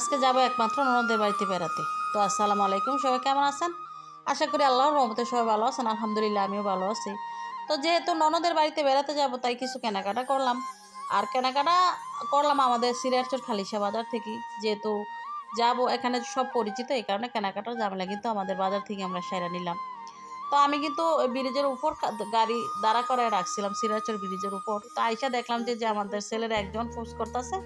আজকে যাব একমাত্র ননদের বাড়িতে বেড়াতে। তো আসসালামু আলাইকুম, সবাই কেমন আছেন? আশা করি আল্লাহর রহমতে সবাই ভালো আছেন, আলহামদুলিল্লাহ আমিও ভালো আছি। তো যেহেতু ননদের বাড়িতে বেড়াতে যাব, তাই কিছু কেনাকাটা করলাম। আর কেনাকাটা করলাম আমাদের সিরিয়ারচর খালিশা বাজার থেকে যেহেতু যাব, এখানে সব পরিচিত, এই কারণে কেনাকাটার ঝামেলা কিন্তু আমাদের বাজার থেকে আমরা সেরা নিলাম। তো আমি কিন্তু ব্রিজের উপর গাড়ি দাঁড়া করে রাখছিলাম সিরাজের ব্রিজের উপর। তো আইসা দেখলাম যে আমাদের ছেলের একজন পোস্ট করতেছে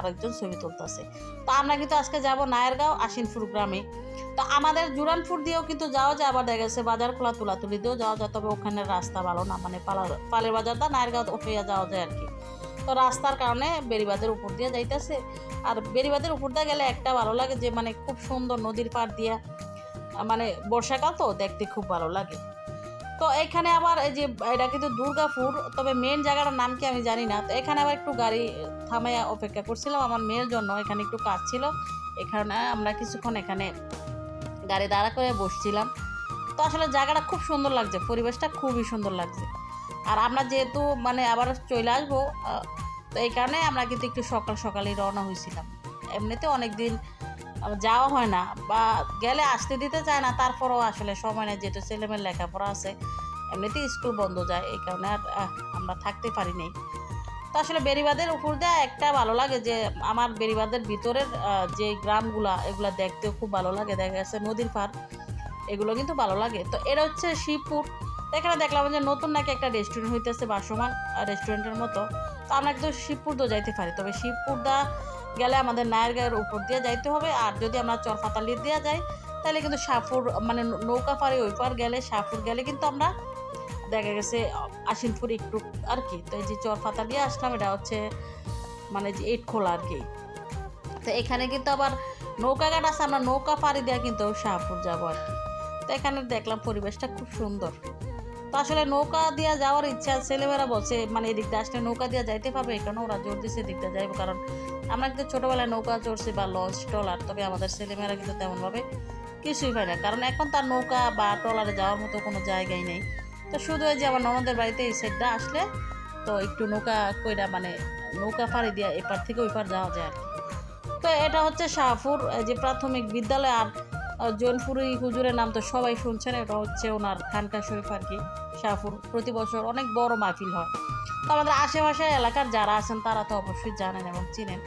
আর একজন ছবি তুলতেছে। তো আমরা কিন্তু আজকে যাব নায়েরগাঁও আশিনপুর গ্রামে। তো আমাদের জুরানপুর দিয়েও কিন্তু যাওয়া যায়, আবার দেখা গেছে বাজার খোলা তুলাতুলি দিয়েও যাওয়া যায়, তবে ওখানে রাস্তা ভালো না মানে পালা পালের বাজারটা নায়েরগাঁও উঠে যাওয়া যায় আর কি। তো রাস্তার কারণে বেরিবাদের উপর দিয়ে যাইতেছে। আর বেরিবাদের উপর দিয়ে গেলে একটা ভালো লাগে যে মানে খুব সুন্দর নদীর পাড় দিয়া মানে বর্ষাকাল তো দেখতে খুব ভালো লাগে। তো এখানে আবার এই যে, এটা কিন্তু দুর্গাপুর, তবে মেন জায়গাটার নাম কি আমি জানি না। তো এখানে আবার একটু গাড়ি থামাইয়া অপেক্ষা করছিলাম, আমার মেয়ের জন্য। এখানে একটু কাজ ছিল এখানে আমরা কিছুক্ষণ এখানে গাড়ি দাঁড়া করে বসছিলাম। তো আসলে জায়গাটা খুব সুন্দর লাগছে, পরিবেশটা খুবই সুন্দর লাগছে। আর আমরা যেহেতু মানে আবার চলে আসব তো এই কারণে আমরা কিন্তু একটু সকাল সকালেই রওনা হয়েছিলাম। এমনিতে অনেক দিন যাওয়া হয় না বা গেলে আসতে দিতে চায় না, তারপরও আসলে সময় নেই, যেহেতু ছেলেমেয়ের লেখাপড়া আছে, এমনিতেই স্কুল বন্ধ যায়, এই কারণে আর আমরা থাকতে পারি নাই। তো আসলে বেরিবাদের উপর দিয়ে একটা ভালো লাগে যে, আমার বেরিবাদের ভিতরের যে গ্রামগুলা, এগুলা দেখতেও খুব ভালো লাগে। দেখা গেছে নদীর পার এগুলো কিন্তু ভালো লাগে। তো এটা হচ্ছে শিবপুর। এখানে দেখলাম যে নতুন নাকি একটা রেস্টুরেন্ট হইতেছে বাসমান রেস্টুরেন্টের মতো। তো আমরা কিন্তু শিবপুর তো যাইতে পারি, তবে শিবপুর দা গেলে আমাদের নায়েরগাঁয়ের উপর দিয়ে যাইতে হবে। আর যদি আমরা চরফাতালি দিয়ে যাই, তাহলে কিন্তু সাপুর মানে নৌকা পাড়ে ওই পার গেলে, সাপুর গেলে কিন্তু আমরা দেখা গেছে, আশিনপুর একটু আর কি। তো এই যে চরফাতা দিয়ে আসলাম, এটা হচ্ছে মানে যে ইট খোলা আর কি। তো এখানে কিন্তু আবার নৌকা ঘাট আছে, আমরা নৌকা পাড়ি দেওয়া কিন্তু শাহপুর যাব আর কি। তো এখানে দেখলাম পরিবেশটা খুব সুন্দর। তো আসলে নৌকা দিয়ে যাওয়ার ইচ্ছা, ছেলেমেয়েরা বলছে মানে এদিক দিয়ে আসলে নৌকা দিয়ে যাইতে পারবে এখানে ওরা জোর দিচ্ছে এদিক দিয়ে যাইবো? কারণ আমরা কিন্তু ছোটোবেলায় নৌকা চড়ছি বা লঞ্চ, ট্রলার, তবে আমাদের ছেলেমেয়েরা কিন্তু তেমনভাবে কিছুই পায় না। কারণ এখন তার নৌকা বা ট্রলারে যাওয়ার মতো কোনো জায়গাই নেই। তো শুধু ওই যে আমার ননদের বাড়িতে এই সাইডটা আসলে, তো একটু নৌকা কইরা মানে নৌকা পাড়ি দিয়ে এপার থেকে ওই পার যাওয়া যায় আর কি। তো এটা হচ্ছে শাহপুর যে প্রাথমিক বিদ্যালয় আর জৌনপুরি হুজুরের নাম তো সবাই শুনছেন, এটা হচ্ছে ওনার খানকা শরীফ আর কি, শাহপুর। প্রতি বছর অনেক বড় মাহফিল হয়। তো আমাদের আশেপাশে এলাকার যারা আছেন, তারা তো অবশ্যই জানেন এবং চিনেন।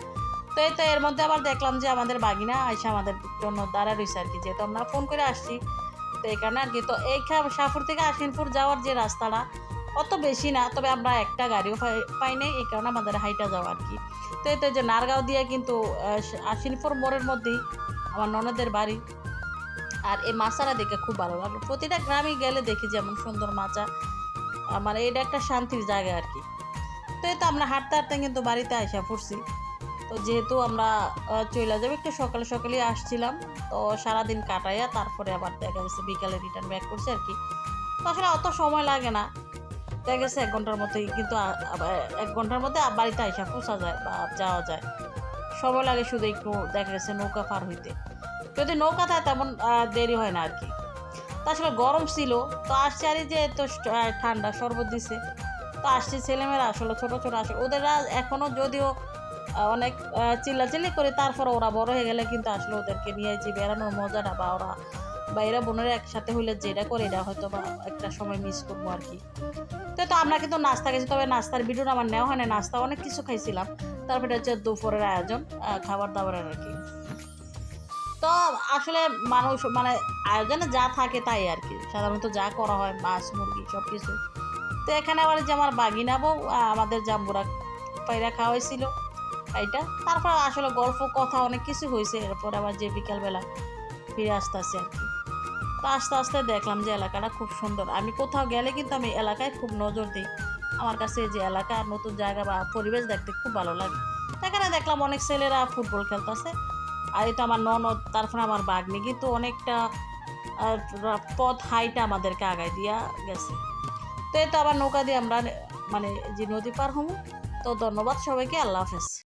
তো এই তো এর মধ্যে আবার দেখলাম যে আমাদের বাগিনা আইসা আমাদের জন্য দাঁড়া রয়েছে আর কি, যেহেতু আমরা ফোন করে আসছি, তো কারণে আর কি, তো এই শাহপুর থেকে আশিনপুর যাওয়ার যে রাস্তাটা অত বেশি না, তবে আমরা একটা গাড়িও পাই- নাই, এই কারণে আমাদের হাইটা যাওয়া আর কি। তো এই তো এই যে নারগাঁও দিয়ে কিন্তু আশিনপুর মোড়ের মধ্যেই আমার ননদের বাড়ি আর এই মাছারা দেখে খুব ভালো লাগে। প্রতিটা গ্রামে গেলে দেখি যেমন সুন্দর মাচা মানে এটা একটা শান্তির জায়গা আর কি। তো এই তো আমরা হাঁটতে হাঁটতে কিন্তু বাড়িতে আসা পড়ছি। তো যেহেতু আমরা চলে যাব, একটু সকালে সকালে আসছিলাম। তো সারাদিন কাটাইয়া তারপরে আবার দেখা গেছে বিকালে রিটার্ন ব্যাক করছি আর কি। তো আসলে অত সময় লাগে না। দেখা গেছে এক ঘণ্টার মধ্যেই কিন্তু এক ঘণ্টার মধ্যে বাড়িতে আসা পৌঁছা যায় বা যাওয়া যায়। সময় লাগে শুধু একটু দেখা গেছে নৌকা পার হইতে। যদি নৌকা থাকে তেমন দেরি হয় না আর কি। তাছাড়া গরম ছিল, তো আসছে আর যে তো ঠান্ডা শরবত দিছে, তো আসছে ছেলেমেয়েরা আসলে ছোটো ছোটো আসে। ওদের এখনও যদিও অনেক চিল্লাচিল্লি করে, তারপর ওরা বড় হয়ে গেলে কিন্তু আসলে ওদেরকে নিয়ে যে বেড়ানোর মজাটা বা ওরা বা এরা বোনেরা একসাথে হইলে যেটা করে, এটা হয়তো বা একটা সময় মিস করব আর কি। তো তো আমরা কিন্তু নাস্তা খেয়েছি তবে নাস্তার ভিডিওটা আমার নেওয়া হয় না নাস্তা অনেক কিছু খাইছিলাম। তারপরে হচ্ছে দুপুরের আয়োজন খাবার দাবারের আর কি। তো আসলে মানুষ মানে আয়োজনে যা থাকে তাই আর কি। সাধারণত যা করা হয়, মাছ, মুরগি সব কিছু তো এখানে আবার যে আমার বাগিনা বউ আমাদের জাম্বুরা পায়রা খাওয়া হয়েছিল, এইটা। তারপর আসলে গল্প, কথা অনেক কিছু হয়েছে। এরপর আবার যে বিকালবেলা ফিরে আসতে আসি আর কি। তো আস্তে আস্তে দেখলাম যে এলাকাটা খুব সুন্দর। আমি কোথাও গেলে কিন্তু আমি এলাকায় খুব নজর দিই। আমার কাছে যে এলাকা, নতুন জায়গা বা পরিবেশ দেখতে খুব ভালো লাগে। এখানে দেখলাম অনেক ছেলেরা ফুটবল খেলতেছে। আর এটা আমার ননদ তারপরে আমার বাগনি। কিন্তু অনেকটা পথ হাইটা আমাদেরকে আগায় দিয়া গেছে। তো এটা আবার নৌকা দিয়ে আমরা মানে যে নদী পার হব তো ধন্যবাদ সবাইকে, আল্লাহ হাফেজ।